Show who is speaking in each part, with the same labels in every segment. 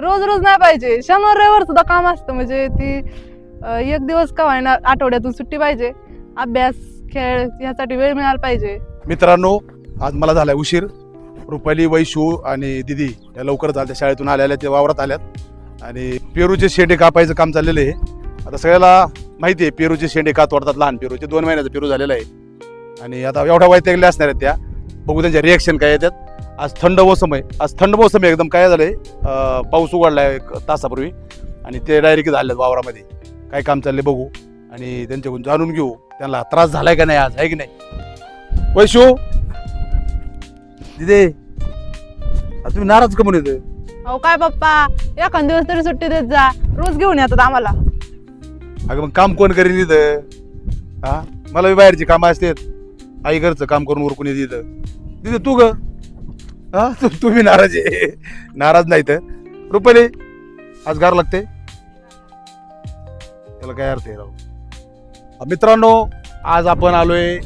Speaker 1: रोज रोज नाही पाहिजे. शनिवार रविवार सुद्धा काम असतं. म्हणजे ती एक दिवस का होईना आठवड्यातून सुट्टी पाहिजे. अभ्यास खेळ ह्यासाठी वेळ मिळाला पाहिजे.
Speaker 2: मित्रांनो आज मला झालाय उशीर. रुपाली वैशू आणि दिदी या लवकरच आल्या. शाळेतून आलेल्या ते वावरात आल्यात. आणि पेरूचे शेंडे कापायचं काम चाललेलं आहे. आता सगळ्याला माहिती आहे पेरूचे शेंडे का तोडतात लहान पेरूचे. दोन महिन्याचा पेरू झालेला आहे. आणि आता एवढा वैतागल्या असणार आहेत त्या. बघू त्यांच्या रिॲक्शन काय येतात. आज थंड मोसम आहे. आज थंड मोसम आहे एकदम. काय झालंय? पाऊस उघडला आहे एक तासापूर्वी आणि ते डायरेक्ट झाले वावरामध्ये. काय काम चाललंय बघू. आणि त्यांच्याकडून जाणून घेऊ. त्यांना त्रास झालाय का नाही आज? आहे की नाही? वैशू? दिदे? तुम्ही नाराज का म्हणून येतोय?
Speaker 1: अहो काय पप्पा? एखाद दिवस तरी सुट्टी देत जा. रोज घेऊन येतात आम्हाला.
Speaker 2: अगं मग काम कोण करीन इथं? हा? मला बी बाहेरची कामं असतात. आई घरचं काम करून उरकून येते इथं. दिदे तू ग? हा? तू तुम्ही नाराज आहे. नाराज नाही तर. रुपये आज गार लागते. त्याला काय अर्थ आहे राव? मित्रांनो आज आपण आलोय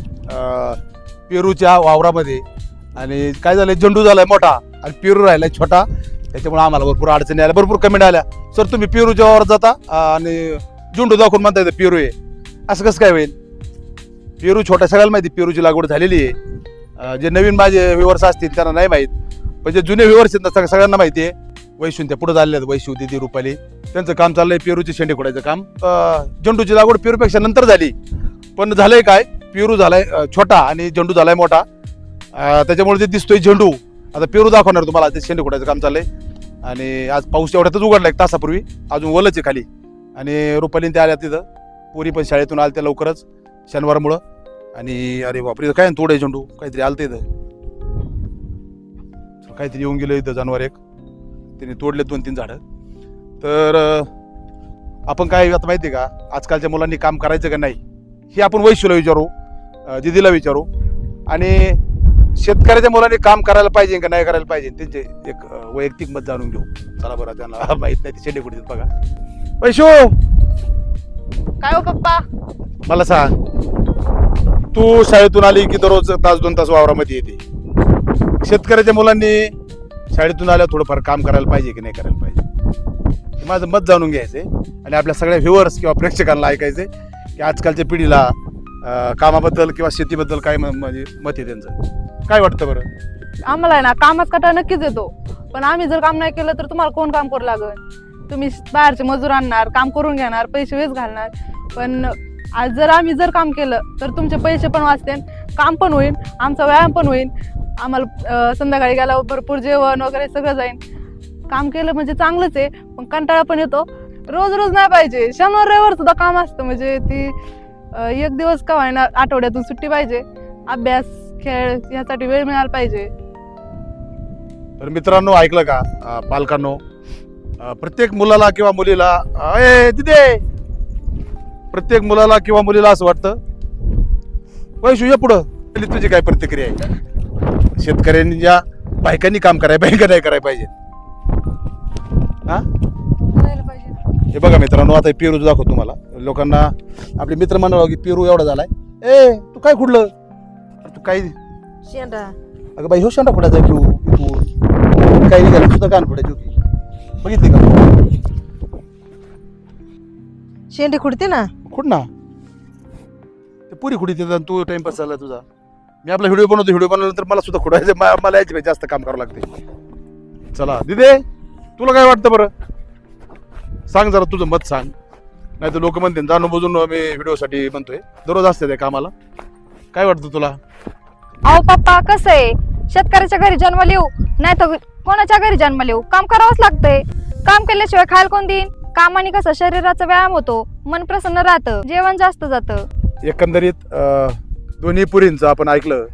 Speaker 2: पेरूच्या वावरामध्ये. आणि काय झालंय? झेंडू झालाय मोठा. आणि पेरू राहिलाय छोटा. त्याच्यामुळे आम्हाला भरपूर अडचणी आल्या. भरपूर कमेंट आल्या. सर तुम्ही पेरूच्या वावरात जाता? आणि झेंडू दाखवून म्हणता येतं पेरू आहे. असं कसं काय होईल? पेरू छोटा सगळ्याला माहिती पेरूची लागवड झालेली आहे. जे नवीन माझे व्ह्युअर्स असतील त्यांना नाही माहीत पण जे जुने व्ह्युअर्स आहेत ना सगळ्यांना माहिती आहे वैशून त्या पुढे झालेले आहेत वैशू दिदी रुपाली. त्यांचं काम चाललंय पेरूचे शेंडे खोडायचं काम. अं, झेंडूची लागवड पेरूपेक्षा नंतर झाली पण झालंय काय? पेरू झालाय अं, छोटा आणि झेंडू झालाय मोठा. अं, त्याच्यामुळे जे दिसतोय झेंडू आता पेरू दाखवणार तुम्हाला ते शेंडे खोडायचं काम चाललंय. आणि आज पाऊस एवढ्यातच उघडला एक तासापूर्वी अजून ओलच आहे खाली. आणि रुपालीन त्या आल्या तिथं. पोरी पण शाळेतून आल्या त्या लवकरच शनिवारमुळं. आणि अरे बापरे इथं काय ना तोडे झेंडू काहीतरी आलतं इथं. काहीतरी येऊन गेलं इथं जनावर एक. त्यांनी तोडले दोन तीन झाडं. तर आपण काय आता माहिती आहे का? आजकालच्या मुलांनी काम करायचं का नाही? हे आपण वैशूला विचारू दिदीला विचारू. आणि शेतकऱ्याच्या मुलांनी काम करायला पाहिजे का नाही करायला पाहिजे? त्यांचे एक वैयक्तिक मत जाणून घेऊ. चला बरं त्यांना माहीत नाही ते शेंडे कुठे आहेत बघा. वैशू!
Speaker 1: काय हो पप्पा?
Speaker 2: मला सांग. तू शाळेतून आली की दररोज तास दोन तास वावरामध्ये येते. शेतकऱ्याच्या मुलांनी शाळेतून आल्यावर थोडंफार काम करायला पाहिजे की नाही करायला पाहिजे? हे माझं मत जाणून घ्यायचं आणि आपल्या सगळ्या व्ह्युअर्स किंवा प्रेक्षकांना ऐकायचंय की आजकालच्या पिढीला कामाबद्दल किंवा शेतीबद्दल काय म- म्हणजे मत आहे त्यांचं? काय वाटतं बरं?
Speaker 1: आम्हाला आहे ना कामाच कटा नक्कीच येतो. पण आम्ही जर काम नाही केलं तर तुम्हाला कोण काम करू लागेल? तुम्ही बाहेरचे मजूर आणणार काम करून घेणार पैसे वेच घालणार. पण आज जर आम्ही जर काम केलं तर तुमचे पैसे पण वाचते काम पण होईल आमचा व्यायाम पण होईल आम्हाला संध्याकाळी गेल्यावर भरपूर जेवण वगैरे सगळं जाईल. काम केलं म्हणजे चांगलंच आहे पण कंटाळा पण येतो. रोज रोज नाही पाहिजे शनिवार रविवार सुद्धा काम असतं म्हणजे ती एक दिवस का होईना आठवड्यातून सुट्टी पाहिजे. अभ्यास खेळ ह्यासाठी वेळ मिळाला पाहिजे.
Speaker 2: तर मित्रांनो ऐकलं का? पालकांनो प्रत्येक मुलाला किंवा मुलीला ए तिथे प्रत्येक मुलाला किंवा मुलीला असं वाटतं वैशू ये पुढं. पहिली तुझी काय प्रतिक्रिया आहे? शेतकऱ्यांनी ज्या बायकांनी काम करायला पाहिजे का नाही करायला पाहिजे? हा? हे बघा मित्रांनो आता पेरू दाखवतो तुम्हाला. लोकांना आपले मित्र म्हणाला की पेरू एवढा झालाय. ए तू काय खुडलं? अरे तू काय
Speaker 3: शेंडा.
Speaker 2: अगं बाई हो शेंडा फोडायचा घेऊ इथून काही निघालं सुद्धा कान फोडायची होती. बघितली का?
Speaker 3: शेंडे खुडते ना?
Speaker 2: खुड ना? ते पुरी खुडी तिथं आणि तू टाइमपास झाला तुझा. मी आपला व्हिडिओ बनवतो व्हिडिओ बनवल्यानंतर मला सुद्धा खुडायचं मा- मला यायची पाहिजे जास्त काम करावं लागते. चला दिदे तुला काय वाटतं बरं? सांग जरा तुझं मत सांग. नाही तर लोक म्हणते जाणून बुजून मी व्हिडिओसाठी म्हणतोय. दररोज असते त्या कामाला. काय वाटतं तुला?
Speaker 4: अहो पप्पा कसं आहे? शेतकऱ्याच्या घरी जन्म लिहू नाही तर कोणाच्या घरी जन्म लिहू? काम करावंच लागतंय. काम केल्याशिवाय खायला कोण देईन? कामाने कसं? शरीराचा व्यायाम होतो. मन प्रसन्न राहतं जेवण जास्त जातं.
Speaker 2: एकंदरीत अं, दोन्ही पुरींचं आपण ऐकलं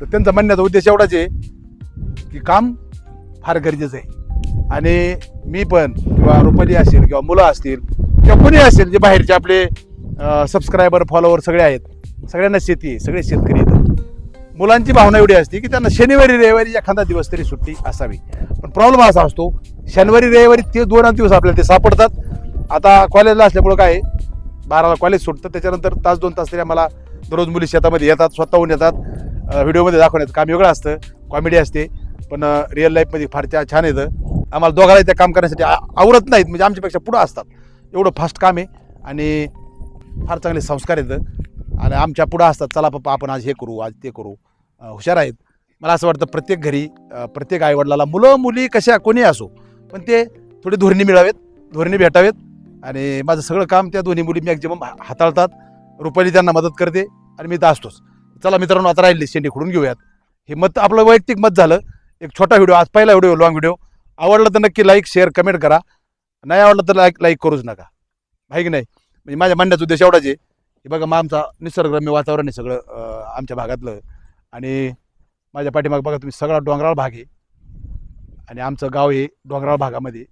Speaker 2: तर त्यांचा म्हणण्याचा उद्देश एवढाच आहे की काम फार गरजेचं आहे. आणि मी पण किंवा रुपाली असेल किंवा मुलं असतील किंवा कोणी असेल जे बाहेरचे आपले सबस्क्रायबर फॉलोवर सगळे आहेत सगळ्यांना शेती आहे सगळे शेतकरी आहेत. मुलांची भावना एवढी असते की त्यांना शनिवारी रविवारी एखादा दिवस तरी सुट्टी असावी. पण प्रॉब्लेम असा असतो शनिवारी रविवारी ते दोन दिवस आपल्याला ते सापडतात आता कॉलेजला असल्यामुळं काय बाराला कॉलेज सुटतं त्याच्यानंतर तास दोन तास तरी आम्हाला दररोज मुली शेतामध्ये येतात स्वतःहून येतात. व्हिडिओमध्ये दाखवण्याचं काम वेगळं असतं कॉमेडी असते पण रिअल लाईफमध्ये फार त्या छान येतं. आम्हाला दोघांना त्या काम करण्यासाठी आवरत नाहीत म्हणजे आमच्यापेक्षा पुढं असतात. एवढं फास्ट काम आहे आणि फार चांगले संस्कार येतं आणि आमच्या पुढं असतात चला पप्पा आपण आज हे करू आज ते करू. हुशार आहेत. मला असं वाटतं प्रत्येक घरी प्रत्येक आईवडिलाला मुलं मुली कशा कोणी असो पण ते थोडी धोरणी मिळावेत धोरणी भेटावेत आणि माझं सगळं काम त्या दोन्ही मुली मॅक्झिमम हाताळतात. रुपाली त्यांना मदत करते आणि मी तर असतोच चला मित्रांनो आता राहिले शेंडी खुडून घेऊयात. हे मत आपलं वैयक्तिक मत झालं. एक छोटा व्हिडिओ आज पहिला व्हिडिओ लॉंग व्हिडिओ आवडला तर नक्की लाईक शेअर कमेंट करा. नाही आवडलं तर लाईक लाईक करूच नका. आहे की नाही? म्हणजे माझ्या म्हणण्याचा उद्देश एवढाच आहे. की बघा मग आमचा निसर्गरम्य वातावरण आहे सगळं आमच्या भागातलं. आणि माझ्या पाठीमाग बघा तुम्ही सगळा डोंगराळ भाग आहे. आणि आमचं गाव हे डोंगराळ भागामध्ये.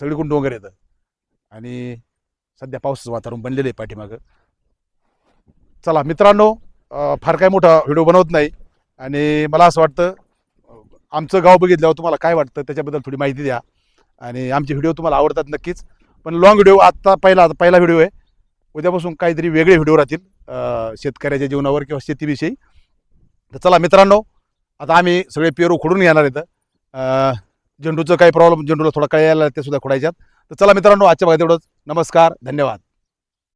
Speaker 2: सगळीकडून डोंगर येतं. आणि सध्या पावसाचं वातावरण बनलेलं आहे पाठीमागं. चला मित्रांनो फार काय मोठा व्हिडिओ बनवत नाही. आणि मला असं वाटतं आमचं गाव बघितल्यावर तुम्हाला काय वाटतं त्याच्याबद्दल थोडी माहिती द्या. आणि आमचे व्हिडिओ तुम्हाला आवडतात नक्कीच. पण लॉंग व्हिडिओ आत्ता पहिला पहिला व्हिडिओ आहे. उद्यापासून काहीतरी वेगळे व्हिडिओ राहतील शेतकऱ्याच्या जीवनावर किंवा शेतीविषयी. तर चला मित्रांनो आता आम्ही सगळे पेरू खोडून घेणार आहेत. झेंडूचं काही प्रॉब्लेम झेंडूला थोडा काय यायला ते सुद्धा खोडायच्यात. तर चला मित्रांनो आजच्या भागात एवढंच नमस्कार धन्यवाद.